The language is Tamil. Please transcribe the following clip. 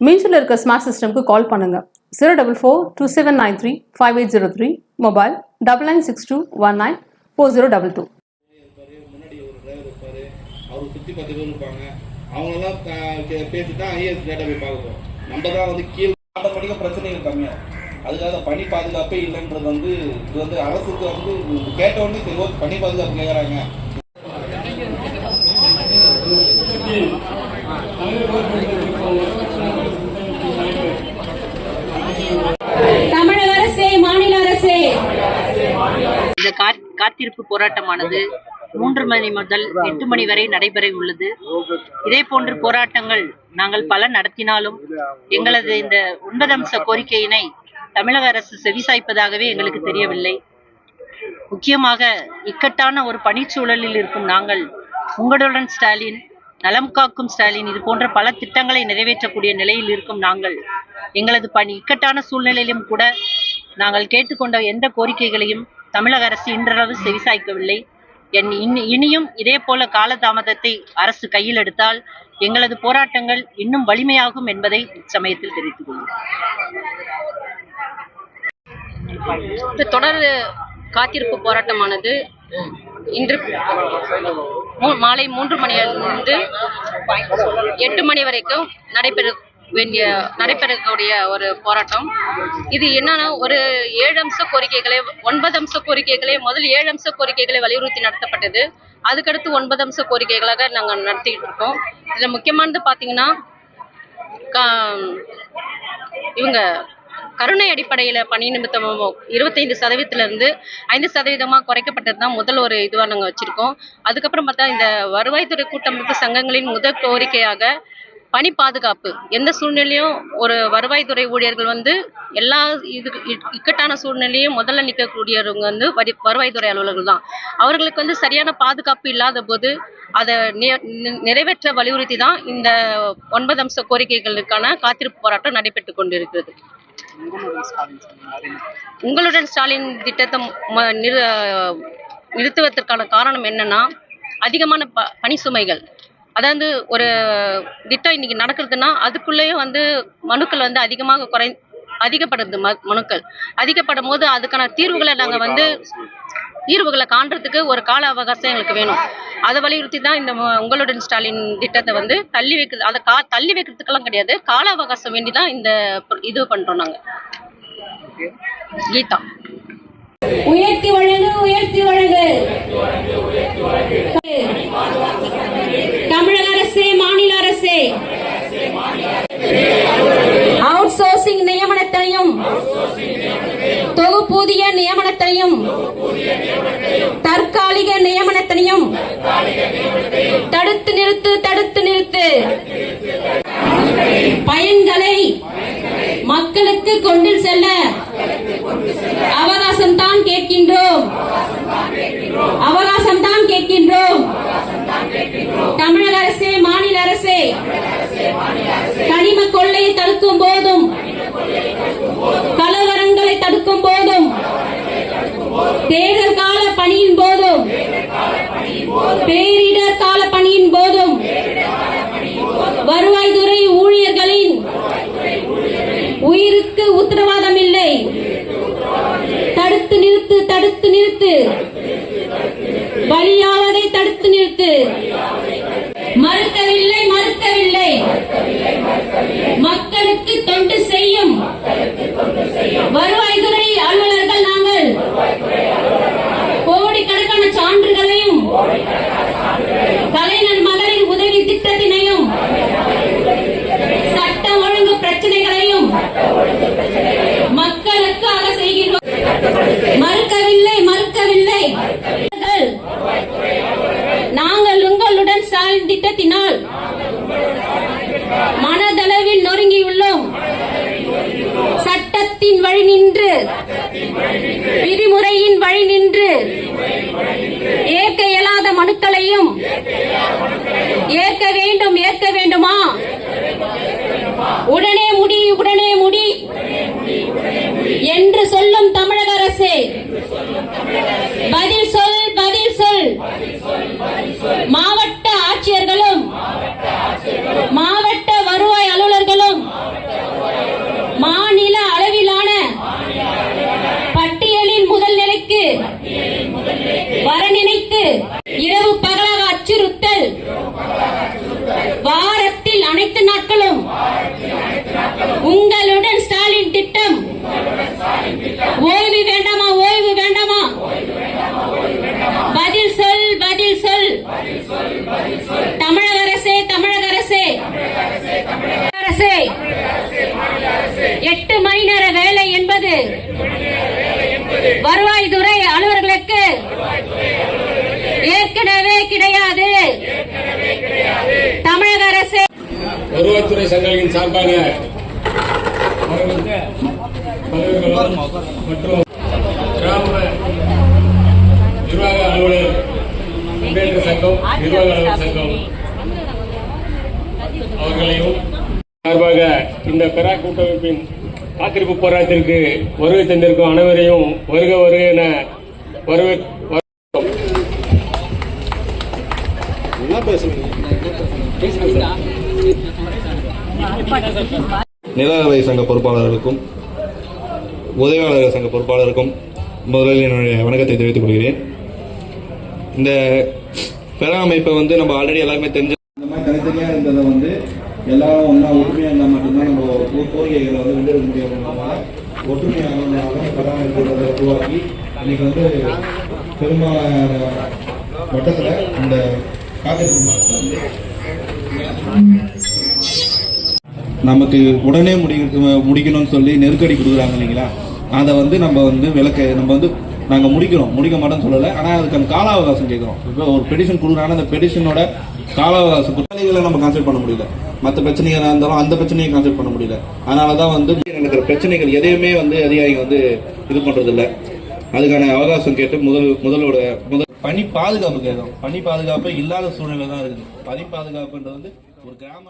மீன்ஸில் இருக்க ஸ்மார்ட் சிஸ்டம்க்கு கால் பண்ணுங்கள் zero double four two seven nine three five eight zero three mobile double nine six two one nine four zero double two இருப்பாரு முன்னாடி ஒரு அவர் சுத்தி பத்து பேர் இருப்பாங்க. அவங்களெல்லாம் த- கே- பேசி தான் ஐஏஎஸ் டேட்டா போய் பார்க்க போறோம் நம்ம தான் வந்து கீழே ஆட்டோமேட்டிக்காக பிரச்சனைகள் கம்மியாகும் அதுக்காக பணி பாதுகாப்பே இல்லைன்றது வந்து இது வந்து அரசுக்கு வந்து கேட்ட உடனே சரி பணி பாதுகாப்பு கேட்குறாங்க தமிழக அரசே மாநில அரசே இந்த கா- காத்திருப்பு போராட்டமானது மூன்று மணி முதல் எட்டு மணி வரை நடைபெற உள்ளது. இதே போன்ற போராட்டங்கள் நாங்கள் பல நடத்தினாலும் எங்களது இந்த ஒன்பது அம்ச கோரிக்கையினை தமிழக அரசு செவிசாய்ப்பதாகவே எங்களுக்கு தெரியவில்லை. முக்கியமாக இக்கட்டான ஒரு பணிச்சூழலில் இருக்கும் நாங்கள் உங்களுடன் ஸ்டாலின் நலம் காக்கும் ஸ்டாலின் இது போன்ற பல திட்டங்களை நிறைவேற்றக்கூடிய நிலையில் இருக்கும் நாங்கள். எங்களது பணி இக்கட்டான சூழ்நிலையிலும் கூட நாங்கள் கேட்டுக்கொண்ட எந்த கோரிக்கைகளையும் தமிழக அரசு இன்றளவு செவிசாய்க்கவில்லை. என் இனியும் இதே போல காலதாமதத்தை அரசு கையில் எடுத்தால் எங்களது போராட்டங்கள் இன்னும் வலிமையாகும் என்பதை இச்சமயத்தில் தெரிவித்துக் கொள்கிறேன். தொடர் காத்திருப்பு போராட்டமானது இன்று மூ- மாலை மூன்று மணியிலிருந்து எட்டு மணி வரைக்கும் நடைபெறும். வேண்டிய நடைபெறக்கூடிய ஒரு போராட்டம். இது என்னன்னா ஒரு ஏழு அம்ச கோரிக்கைகளை ஒன்பது அம்ச கோரிக்கைகளை முதல் ஏழு அம்ச கோரிக்கைகளை வலியுறுத்தி நடத்தப்பட்டது. அதுக்கடுத்து ஒன்பது அம்ச கோரிக்கைகளாக நாங்கள் நடத்திட்டு இருக்கோம். இதில் முக்கியமானது பார்த்தீங்கன்னா இவங்க கருணை அடிப்படையில் பணி நிமித்தமும் இருபத்தைந்து சதவீதத்திலிருந்து ஐந்து சதவீதமாக குறைக்கப்பட்டது தான் முதல் ஒரு இதுவாக நாங்கள் வச்சுருக்கோம். அதுக்கப்புறம் பார்த்தா இந்த வருவாய்த்துறை கூட்டமைப்பு சங்கங்களின் முதல் கோரிக்கையாக பணி பாதுகாப்பு. எந்த சூழ்நிலையும் ஒரு வருவாய்த்துறை ஊழியர்கள் வந்து எல்லா இது இக்கட்டான சூழ்நிலையும் முதல்ல நிற்கக்கூடியவங்க வந்து வரி வருவாய்த்துறை அலுவலர்கள் தான். அவர்களுக்கு வந்து சரியான பாதுகாப்பு இல்லாத போது அதை நிறைவேற்ற வலியுறுத்தி தான் இந்த ஒன்பது அம்ச கோரிக்கைகளுக்கான காத்திருப்பு போராட்டம் நடைபெற்று கொண்டிருக்கிறது. உங்களுடன் ஸ்டாலின் திட்டத்தை ம- நிறுத்துவதற்கான காரணம் என்னன்னா அதிகமான ப பணி சுமைகள். அதாவது ஒரு திட்டம் இன்னைக்கு நடக்கிறதுனா அதுக்குள்ளேயும் வந்து மனுக்கள் வந்து அதிகமாக குறை அதிகப்படுது ம மனுக்கள். அதிகப்படும் போது அதுக்கான தீர்வுகளை நாங்கள் வந்து தீர்வுகளை காண்றதுக்கு ஒரு கால அவகாசம் எங்களுக்கு வேணும். அதை வலியுறுத்தி தான் இந்த ம- உங்களுடன் ஸ்டாலின் திட்டத்தை வந்து தள்ளி வைக்கிறது அதை கா தள்ளி வைக்கிறதுக்கெல்லாம் கிடையாது. கால அவகாசம் வேண்டி தான் இந்த இது பண்ணுறோம் நாங்கள் கீதா. உயர்த்தி வழங்கு உயர்த்தி வழங்கு. அரசே மாநில அரசே. அவுட் சோர்சிங் நியமனத்தையும் தொகுப்பூதிய நியமனத்தையும் தற்காலிக நியமனத்தையும் தடுத்து நிறுத்து தடுத்து நிறுத்து. பயன்களை மக்களுக்கு கொண்டு செல்ல அவகாசம் தான் கேட்கின்றோம். அவகாசம் தான் கேட்கின்றோம். தமிழக அரசே மாநில அரசே. கனிம கொள்ளையை தடுக்கும் போதும். கலவரங்களை தடுக்கும் போதும். தேர்தல் கால பணியின் போதும். பேரிடர் கால பணியின் போதும். வருவாய்த்துறை ஊழியர்களின் உயிருக்கு உத்தரவாதம் இல்லை. தடுத்து நிறுத்து தடுத்து நிறுத்து. பலியாவதை தடுத்து நிறுத்து. மறுக்கவில்லை மறு வழி நின்று. விதிமுறையின் வழி நின்று. ஏற்க இயலாத மனுக்களையும் ஏற்க வேண்டும். நாட்களும் உங்கள் ஸ்டாலின் திட்டம் ஓய்வு வேண்டாமா ஓய்வு வேண்டாமா பதில் சொல் பதில் சொல் தமிழக அரசே தமிழக அரசே அரசே எட்டு மணி நேர வேலை என்பது வருவாய்த்துறை அலுவலர்களுக்கு ஏற்கனவே கிடையாது தமிழக அரசே வருவாய்த்துறை சங்கங்களின் சார்பாக மற்றும் கிராம நிர்வாக அலுவலர் முன்னேற்ற சங்கம் நிர்வாக அலுவலர் சங்கம் அவர்களையும் சார்பாக இந்த பெரா கூட்டமைப்பின் காத்திருப்பு போராட்டத்திற்கு வருகை தந்திருக்கும் அனைவரையும் வருக வருக என வரவேற்று நிலாவை சங்க பொறுப்பாளர்களுக்கும் உதவியாளர் சங்க பொறுப்பாளருக்கும் முதலில் என்னுடைய வணக்கத்தை தெரிவித்துக் கொள்கிறேன். இந்த பெற அமைப்பை வந்து நம்ம ஆல்ரெடி எல்லாருமே தெரிஞ்ச இந்த மாதிரி தனித்தனியாக இருந்ததை வந்து எல்லாரும் ஒன்றா ஒற்றுமையாக இருந்தால் மட்டும்தான் நம்ம கோரிக்கைகளை வந்து வென்றெடுக்க முடியாதனால ஒற்றுமையாக பெற அமைப்புகளை உருவாக்கி இன்னைக்கு வந்து பெரும்பாலான வட்டத்தில் இந்த நமக்கு உடனே முடி முடிக்கணும்னு சொல்லி நெருக்கடி கொடுக்குறாங்க இல்லைங்களா? அதை வந்து நம்ம வந்து விளக்க நம்ம வந்து நாங்கள் முடிக்கிறோம். முடிக்க மாட்டோம்னு சொல்லலை. ஆனால் அதுக்கான கால அவகாசம் கேட்குறோம். இப்போ ஒரு பெடிஷன் கொடுக்குறாங்கன்னா அந்த பெடிஷனோட கால அவகாசம் குற்றவாளிகளை நம்ம கான்செப்ட் பண்ண முடியல. மற்ற பிரச்சனைகளாக இருந்தாலும் அந்த பிரச்சனையை கான்செப்ட் பண்ண முடியல. அதனால தான் வந்து நடக்கிற பிரச்சனைகள் எதையுமே வந்து அதிகாரிகள் வந்து இது பண்ணுறதில்ல அதுக்கான அவகாசம் கேட்டு முதல் முதலோட முதல் பணி பாதுகாப்பு கேட்கும் பணி பாதுகாப்பு இல்லாத சூழ்நிலை தான் இருக்குது. பணி பாதுகாப்புன்றது வந்து ஒரு கிராம